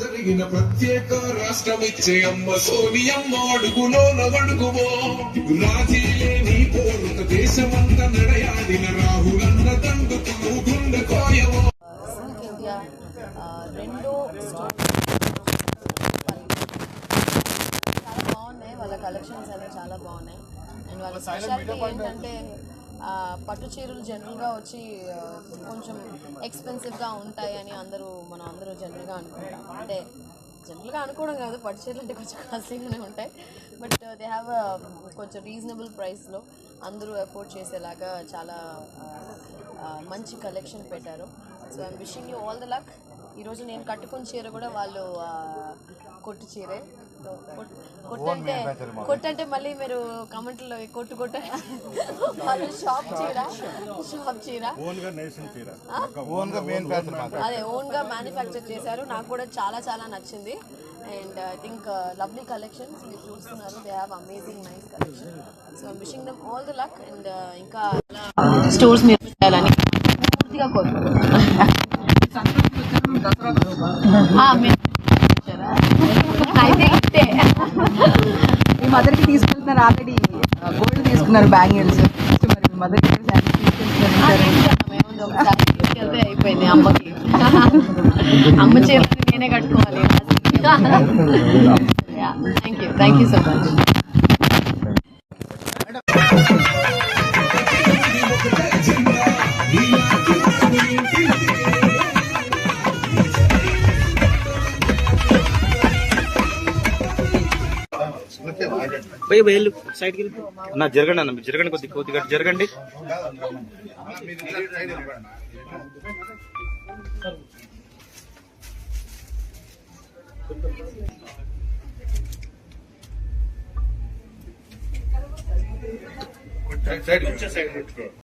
జరిగిన ప్రత్యేక రాష్ట్రం ఇచ్చే అమ్మ సోనియమ్మ అడుగులో నవడుగువో. రాజీ లేని పోరుక దేశమంతా నడయాడిన రాహులన్న తండ్రి చాలా బాగున్నాయి. వాళ్ళ కలెక్షన్స్ అనేవి చాలా బాగున్నాయి. అండ్ వాళ్ళ స్పెషాలిటీ ఏంటంటే పట్టు చీరలు జనరల్గా వచ్చి కొంచెం ఎక్స్పెన్సివ్గా ఉంటాయి అని అందరూ మనం అందరూ జనరల్గా అనుకుంటాం. అంటే జనరల్గా అనుకోవడం కాదు పట్టు చీరలు అంటే కొంచెం కాస్ట్లీగానే ఉంటాయి. బట్ దే హ్యావ్ కొంచెం రీజనబుల్ ప్రైస్లో అందరూ అఫోర్డ్ చేసేలాగా చాలా మంచి కలెక్షన్ పెట్టారు. So I'm wishing you all the luck ఈరోజు నేను కట్టుకున్న చీర కూడా వాళ్ళు కొట్టు చీరే. కొట్టంటే కొట్టంటే మళ్ళీ మీరు కమెంట్లో కొట్టు కొట్ట వాళ్ళు షాప్ చీర షాప్ చీర. అదే ఓన్గా మ్యానుఫ్యాక్చర్ చేశారు. నాకు కూడా చాలా చాలా నచ్చింది. And I think lovely collections మీరు చూస్తున్నారు. They have amazing nice collection so wishing them all the luck and ఇంకా స్టోర్స్ మీరు పెట్టాలని. పూర్తిగా కోరుకుంటున్నాను? అయితే ఇంతే. మీ మదర్కి తీసుకెళ్తున్నారు ఆల్రెడీ గోల్డ్ తీసుకున్నారు బ్యాంగిల్స్. మరి మీ మదర్కి తీసుకెళ్తే అయిపోయింది అమ్మకి. అమ్మ చీరలు నేనే కట్టుకోవాలి. Thank you thank you so much భయ భయలు సైడ్కి వెళ్ళి. అన్న జరగండి అన్న జరగండి కొద్ది కొద్దిగా జరగండి. Side side